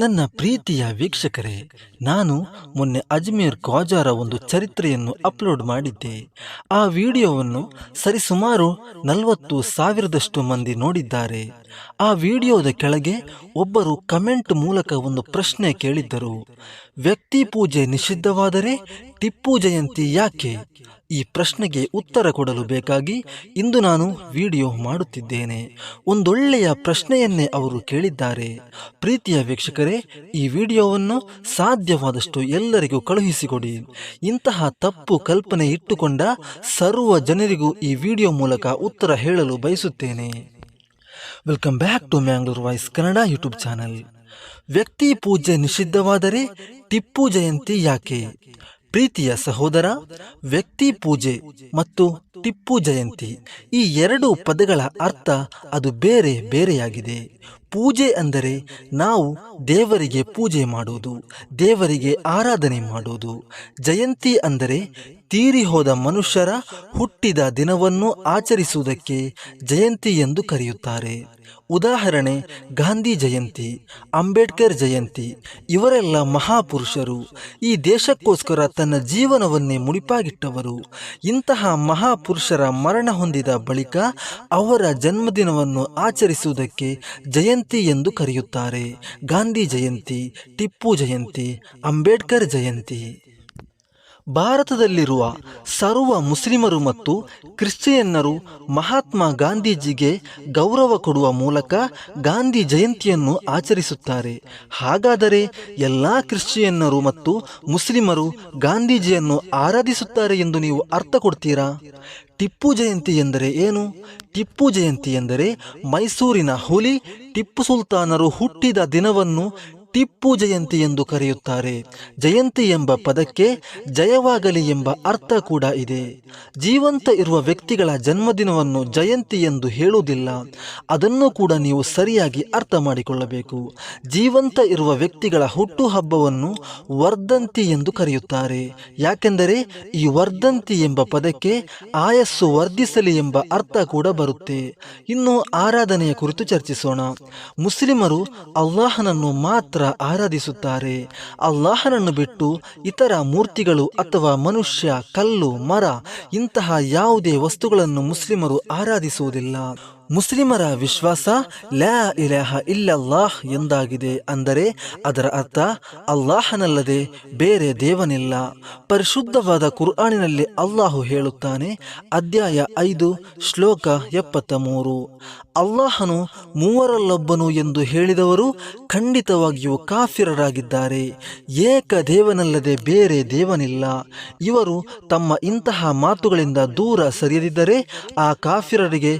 ನನ್ನ ಪ್ರೀತಿಯ ವೀಕ್ಷಕರೇ, ನಾನು ಮೊನ್ನೆ ಅಜ್ಮೀರ್ ಖ್ವಾಜಾರ ಒಂದು ಚರಿತ್ರೆಯನ್ನು ಅಪ್ಲೋಡ್ ಮಾಡಿದ್ದೆ. ಆ ವಿಡಿಯೋವನ್ನು ಸರಿಸುಮಾರು ನಲವತ್ತು ಸಾವಿರದಷ್ಟು ಮಂದಿ ನೋಡಿದ್ದಾರೆ. ಆ ವಿಡಿಯೋದ ಕೆಳಗೆ ಒಬ್ಬರು ಕಮೆಂಟ್ ಮೂಲಕ ಒಂದು ಪ್ರಶ್ನೆ ಕೇಳಿದ್ದರು. ವ್ಯಕ್ತಿ ಪೂಜೆ ನಿಷಿದ್ಧವಾದರೆ ಟಿಪ್ಪು ಜಯಂತಿ ಯಾಕೆ? ಈ ಪ್ರಶ್ನೆಗೆ ಉತ್ತರ ಕೊಡಲು ಬೇಕಾಗಿ ಇಂದು ನಾನು ವಿಡಿಯೋ ಮಾಡುತ್ತಿದ್ದೇನೆ. ಒಂದೊಳ್ಳೆಯ ಪ್ರಶ್ನೆಯನ್ನೇ ಅವರು ಕೇಳಿದ್ದಾರೆ. ಪ್ರೀತಿಯ ವೀಕ್ಷಕರೇ ಈ ವಿಡಿಯೋವನ್ನು ಸಾಧ್ಯವಾದಷ್ಟು ಎಲ್ಲರಿಗೂ ಕಳುಹಿಸಿಕೊಡಿ. ಇಂತಹ ತಪ್ಪು ಕಲ್ಪನೆ ಇಟ್ಟುಕೊಂಡ ಸರ್ವ ಜನರಿಗೂ ಈ ವಿಡಿಯೋ ಮೂಲಕ ಉತ್ತರ ಹೇಳಲು ಬಯಸುತ್ತೇನೆ. Welcome back to Mangalore voice Kannada YouTube channel ವ್ಯಕ್ತಿ ಪೂಜೆ ನಿಷಿದ್ಧವಾದರೆ ಟಿಪ್ಪು ಜಯಂತಿ ಯಾಕೆ? ಪ್ರೀತಿಯ ಸಹೋದರ, ವ್ಯಕ್ತಿ ಪೂಜೆ ಮತ್ತು ಟಿಪ್ಪು ಜಯಂತಿ ಈ ಎರಡು ಪದಗಳ ಅರ್ಥ ಅದು ಬೇರೆ ಬೇರೆಯಾಗಿದೆ. ಪೂಜೆ ಅಂದರೆ ನಾವು ದೇವರಿಗೆ ಪೂಜೆ ಮಾಡುವುದು, ದೇವರಿಗೆ ಆರಾಧನೆ ಮಾಡುವುದು. ಜಯಂತಿ ಅಂದರೆ ತೀರಿ ಹೋದ ಮನುಷ್ಯರ ಹುಟ್ಟಿದ ದಿನವನ್ನು ಆಚರಿಸುವುದಕ್ಕೆ ಜಯಂತಿ ಎಂದು ಕರೆಯುತ್ತಾರೆ. ಉದಾಹರಣೆ, ಗಾಂಧಿ ಜಯಂತಿ, ಅಂಬೇಡ್ಕರ್ ಜಯಂತಿ, ಇವರೆಲ್ಲ ಮಹಾಪುರುಷರು. ಈ ದೇಶಕ್ಕೋಸ್ಕರ ತನ್ನ ಜೀವನವನ್ನೇ ಮುಡಿಪಾಗಿಟ್ಟವರು. ಇಂತಹ ಮಹಾಪುರುಷರ ಮರಣ ಹೊಂದಿದ ಬಳಿಕ ಅವರ ಜನ್ಮದಿನವನ್ನು ಆಚರಿಸುವುದಕ್ಕೆ ಜಯಂತಿ ಎಂದು ಕರೆಯುತ್ತಾರೆ. ಗಾಂಧಿ ಜಯಂತಿ, ಟಿಪ್ಪು ಜಯಂತಿ, ಅಂಬೇಡ್ಕರ್ ಜಯಂತಿ. ಭಾರತದಲ್ಲಿರುವ ಸರ್ವ ಮುಸ್ಲಿಮರು ಮತ್ತು ಕ್ರಿಶ್ಚಿಯನ್ನರು ಮಹಾತ್ಮ ಗಾಂಧೀಜಿಗೆ ಗೌರವ ಕೊಡುವ ಮೂಲಕ ಗಾಂಧಿ ಜಯಂತಿಯನ್ನು ಆಚರಿಸುತ್ತಾರೆ. ಹಾಗಾದರೆ ಎಲ್ಲ ಕ್ರಿಶ್ಚಿಯನ್ನರು ಮತ್ತು ಮುಸ್ಲಿಮರು ಗಾಂಧೀಜಿಯನ್ನು ಆರಾಧಿಸುತ್ತಾರೆ ಎಂದು ನೀವು ಅರ್ಥ ಕೊಡ್ತೀರಾ? ಟಿಪ್ಪು ಜಯಂತಿ ಎಂದರೆ ಏನು? ಟಿಪ್ಪು ಜಯಂತಿ ಎಂದರೆ ಮೈಸೂರಿನ ಹುಲಿ ಟಿಪ್ಪು ಸುಲ್ತಾನರು ಹುಟ್ಟಿದ ದಿನವನ್ನು ಟಿಪ್ಪು ಜಯಂತಿ ಎಂದು ಕರೆಯುತ್ತಾರೆ. ಜಯಂತಿ ಎಂಬ ಪದಕ್ಕೆ ಜಯವಾಗಲಿ ಎಂಬ ಅರ್ಥ ಕೂಡ ಇದೆ. ಜೀವಂತ ಇರುವ ವ್ಯಕ್ತಿಗಳ ಜನ್ಮದಿನವನ್ನು ಜಯಂತಿ ಎಂದು ಹೇಳುವುದಿಲ್ಲ. ಅದನ್ನು ಕೂಡ ನೀವು ಸರಿಯಾಗಿ ಅರ್ಥ ಮಾಡಿಕೊಳ್ಳಬೇಕು. ಜೀವಂತ ಇರುವ ವ್ಯಕ್ತಿಗಳ ಹುಟ್ಟುಹಬ್ಬವನ್ನು ವರ್ಧಂತಿ ಎಂದು ಕರೆಯುತ್ತಾರೆ. ಯಾಕೆಂದರೆ ಈ ವರ್ಧಂತಿ ಎಂಬ ಪದಕ್ಕೆ ಆಯಸ್ಸು ವರ್ಧಿಸಲಿ ಎಂಬ ಅರ್ಥ ಕೂಡ ಬರುತ್ತೆ. ಇನ್ನು ಆರಾಧನೆಯ ಕುರಿತು ಚರ್ಚಿಸೋಣ. ಮುಸ್ಲಿಮರು ಅಲ್ಲಾಹನನ್ನು ಮಾತ್ರ ಆರಾಧಿಸುತ್ತಾರೆ. ಅಲ್ಲಾಹನನ್ನು ಬಿಟ್ಟು ಇತರ ಮೂರ್ತಿಗಳು ಅಥವಾ ಮನುಷ್ಯ ಕಲ್ಲು ಮರ ಇಂತಹ ಯಾವುದೇ ವಸ್ತುಗಳನ್ನು ಮುಸ್ಲಿಮರು ಆರಾಧಿಸುವುದಿಲ್ಲ. ಮುಸ್ಲಿಮರ ವಿಶ್ವಾಸ ಲ್ಯಾ ಇಲಾಹ ಇಲ್ಲಲ್ಲಾಹ್ ಎಂದಾಗಿದೆ ಅಂದರೆ ಅದರ ಅರ್ಥ ಅಲ್ಲಾಹನಲ್ಲದೆ ಬೇರೆ ದೇವನಿಲ್ಲ. ಪರಿಶುದ್ಧವಾದ ಕುರ್ಆನಿನಲ್ಲಿ ಅಲ್ಲಾಹು ಹೇಳುತ್ತಾನೆ, ಅಧ್ಯಾಯ ಐದು, ಶ್ಲೋಕ ಎಪ್ಪತ್ತ ಮೂರು ಅಲ್ಲಾಹನು ಮೂವರಲ್ಲೊಬ್ಬನು ಎಂದು ಹೇಳಿದವರು ಖಂಡಿತವಾಗಿಯೂ ಕಾಫಿರರಾಗಿದ್ದಾರೆ. ಏಕ ದೇವನಲ್ಲದೆ ಬೇರೆ ದೇವನಿಲ್ಲ. ಇವರು ತಮ್ಮ ಇಂತಹ ಮಾತುಗಳಿಂದ ದೂರ ಸರಿಯದಿದ್ದರೆ ಆ ಕಾಫಿರರಿಗೆ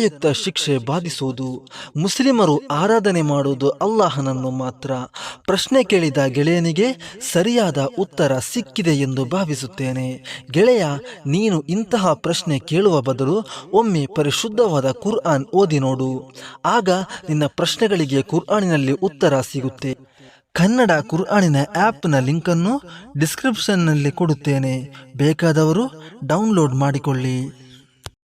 ವೇದನಾಯುಕ್ತ ಶಿಕ್ಷೆ ಬಾಧಿಸುವುದು. ಮುಸ್ಲಿಮರು ಆರಾಧನೆ ಮಾಡುವುದು ಅಲ್ಲಾಹನನ್ನು ಮಾತ್ರ. ಪ್ರಶ್ನೆ ಕೇಳಿದ ಗೆಳೆಯನಿಗೆ ಸರಿಯಾದ ಉತ್ತರ ಸಿಕ್ಕಿದೆ ಎಂದು ಭಾವಿಸುತ್ತೇನೆ. ಗೆಳೆಯ, ನೀನು ಇಂತಹ ಪ್ರಶ್ನೆ ಕೇಳುವ ಬದಲು ಒಮ್ಮೆ ಪರಿಶುದ್ಧವಾದ ಕುರ್ಆನ್ ಓದಿ ನೋಡು. ಆಗ ನಿನ್ನ ಪ್ರಶ್ನೆಗಳಿಗೆ ಕುರ್ಆನಿನಲ್ಲಿ ಉತ್ತರ ಸಿಗುತ್ತೆ. ಕನ್ನಡ ಕುರ್ಆನಿನ ಆ್ಯಪ್ನ ಲಿಂಕನ್ನು ಡಿಸ್ಕ್ರಿಪ್ಷನ್ನಲ್ಲಿ ಕೊಡುತ್ತೇನೆ. ಬೇಕಾದವರು ಡೌನ್ಲೋಡ್ ಮಾಡಿಕೊಳ್ಳಿ.